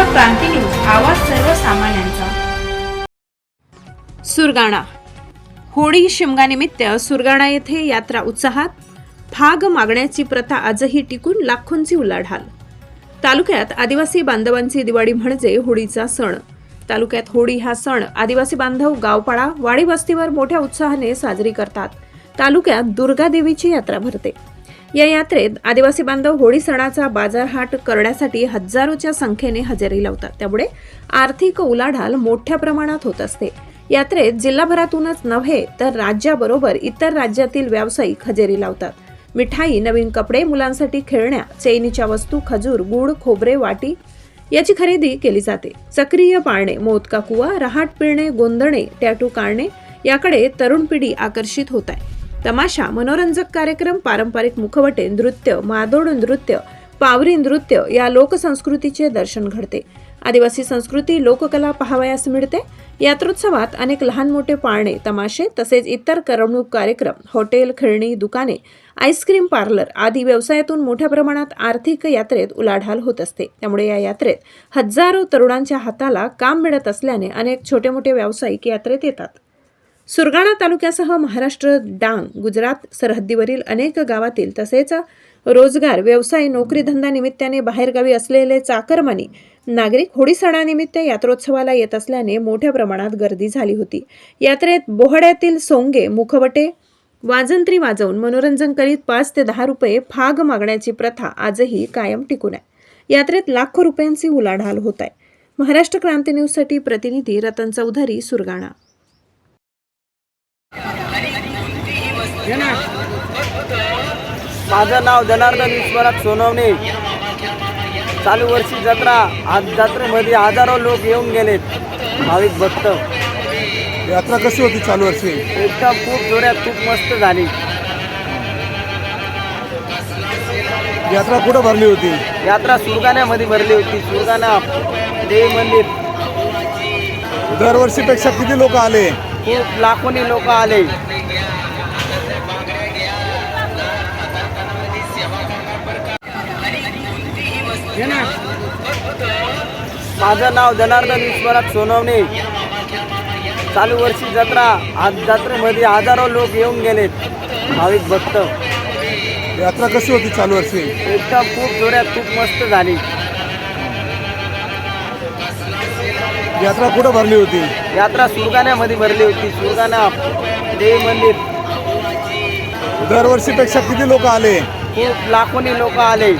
महाराष्ट्र क्रांती news आवाज सर्वसामान्यांचा. सुरगाणा. होळी शिमगानिमित्त सुरगाणा येथे यात्रा उत्साहात भाग मागण्याची प्रथा आजही टिकून लाखोंची उलाढाल. तालुक्यात आदिवासी बांधवांची दिवाळी म्हणजे होळीचा सण. तालुक्यात होळी हा सण आदिवासी बांधव गावपाडा वाडी वस्तीवर मोठ्या उत्साहाने साजरी करतात. तालुक्यात दुर्गा देवीची यात्रा भरते. या यात्रेत आदिवासी बांधव होळी सणाचा बाजारहाट करण्यासाठी हजारोच्या संख्येने हजेरी लावतात. त्यामुळे आर्थिक उलाढाल मोठ्या प्रमाणात होत असते. यात्रेत जिल्हाभरातूनच नव्हे तर राज्याबरोबर इतर राज्यातील व्यावसायिक हजेरी लावतात. मिठाई नवीन कपडे मुलांसाठी खेळण्या चैनीच्या वस्तू खजूर गुड खोबरे वाटी याची खरेदी केली जाते. सक्रिय पाळणे मोदका कुवा रहाट पिळणे गोंधणे टॅटू काढणे याकडे तरुण पिढी आकर्षित होत आहे. तमाशा मनोरंजक कार्यक्रम पारंपरिक मुखवटे नृत्य मादोड नृत्य पावरी नृत्य या लोकसंस्कृतीचे दर्शन घडते. आदिवासी संस्कृती लोककला पाहावयास मिळते. यात्रोत्सवात अनेक लहान मोठे पाळणे तमाशे तसेच इतर करमणूक कार्यक्रम हॉटेल खेळणी दुकाने आईस्क्रीम पार्लर आदी व्यवसायातून मोठ्या प्रमाणात आर्थिक यात्रेत उलाढाल होत असते. त्यामुळे या यात्रेत हजारो तरुणांच्या हाताला काम मिळत असल्याने अनेक छोटे मोठे व्यावसायिक यात्रेत येतात. सुरगाणा तालुक्यासह महाराष्ट्र डांग गुजरात सरहद्दीवरील अनेक गावातील तसेच रोजगार व्यवसाय नोकरीधंदा निमित्ताने बाहेरगावी असलेले चाकरमानी नागरिक होळी सणानिमित्त यात्रोत्सवाला येत असल्याने मोठ्या प्रमाणात गर्दी झाली होती. यात्रेत बोहड्यातील सोंगे मुखवटे वाजंत्री वाजवून मनोरंजन करीत पाच ते दहा रुपये फाग मागण्याची प्रथा आजही कायम टिकून आहे. यात्रेत लाखो रुपयांची उलाढाल होत आहे. महाराष्ट्र क्रांती न्यूजसाठी प्रतिनिधी रतन चौधरी सुरगाणा. माझं नाव जनार्दन विश्वनाथ सोनवणे. चालू वर्षी जत्रा आज जत्रेमध्ये हजारो लोक येऊन गेलेत. भाविक भक्त. यात्रा कशी होती चालू वर्षी? एकदम खूप जोरात खूप मस्त झाली. यात्रा कुठं भरली होती? यात्रा सुरगाण्यामध्ये भरली होती. सुरगाणा देवी मंदिर. दरवर्षीपेक्षा किती लोक आले? खूप लाखोनी लोक आले. माझं नाव जनार्दन विश्वनाथ सोनवणे. चालू वर्षी जत्रा आज जत्रेमध्ये हजारो लोक येऊन गेलेत. भाविक भक्त. यात्रा कशी होती चालू वर्षी? एकदम खूप जोरात खूप मस्त झाली. यात्रा कुठं भरली होती? यात्रा सुरगाण्यामध्ये भरली होती. सुरगाणा देवी मंदिर. दरवर्षीपेक्षा किती लोक आले? खूप लाखोनी लोक आले.